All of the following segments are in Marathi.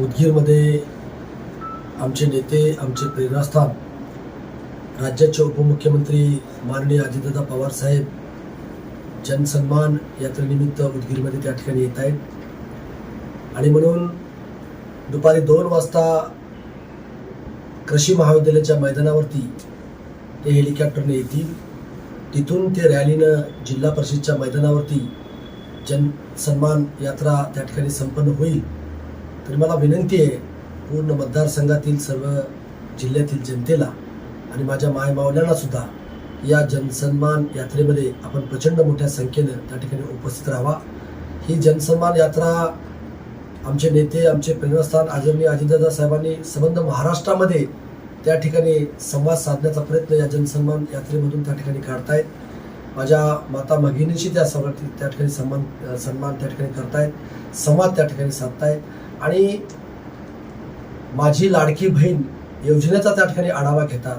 उदगीरमध्ये आमचे नेते आमचे प्रेरणास्थान राज्याचे उपमुख्यमंत्री माननीय अजितदादा पवार साहेब जनसन्मान यात्रेनिमित्त उदगीरमध्ये त्या ठिकाणी येत आहेत. आणि म्हणून दुपारी दोन वाजता कृषी महाविद्यालयाच्या मैदानावरती ते हेलिकॉप्टरने येतील. तिथून ते रॅलीनं जिल्हा परिषदच्या मैदानावरती जनसन्मान यात्रा त्या ठिकाणी संपन्न होईल. तर मला विनंती आहे पूर्ण मतदारसंघातील सर्व जिल्ह्यातील जनतेला आणि माझ्या मायमावल्यांना सुद्धा या जनसन्मान यात्रेमध्ये आपण प्रचंड मोठ्या संख्येनं त्या ठिकाणी उपस्थित राहावा. ही जनसन्मान यात्रा आमचे नेते आमचे प्रेरणास्थान आदरणीय अजितदादा साहेबांनी संबंध महाराष्ट्रामध्ये त्या ठिकाणी संवाद साधण्याचा प्रयत्न या जनसन्मान यात्रेमधून त्या ठिकाणी काढतायत. माझ्या माता भगिनीशी त्या सन्मान त्या ठिकाणी सन्मान सन्मान त्या ठिकाणी करतायत. संवाद त्या ठिकाणी साधतायत. आणि माझी लाडकी बहीण योजनेचा त्या ठिकाणी आढावा घेतात.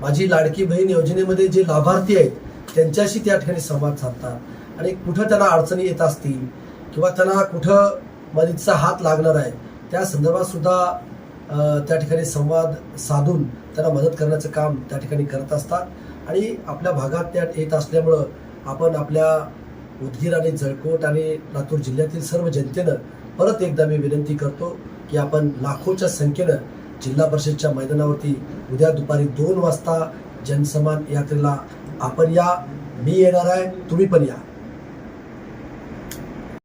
माझी लाडकी बहीण योजनेमध्ये जे लाभार्थी आहेत त्यांच्याशी त्या ठिकाणी संवाद साधतात. आणि कुठं त्यांना अडचणी येत असतील किंवा त्यांना कुठं मदतीचा हात लागणार आहे त्या संदर्भात सुद्धा त्या ठिकाणी संवाद साधून त्यांना मदत करण्याचं काम त्या ठिकाणी करत असतात. आणि आपल्या भागात त्या येत असल्यामुळं आपण आपल्या उदगीर आणि जळकोट आणि लातूर जिल्ह्यातील सर्व जनतेनं परत एकदा मी विनंती करतो की आपण लाखोच्या संख्येनं जिल्हा परिषदच्या मैदानावरती उद्या दुपारी दोन वाजता जनसमान यात्रेला आपण या. मी येणार आहे तुम्ही पण या.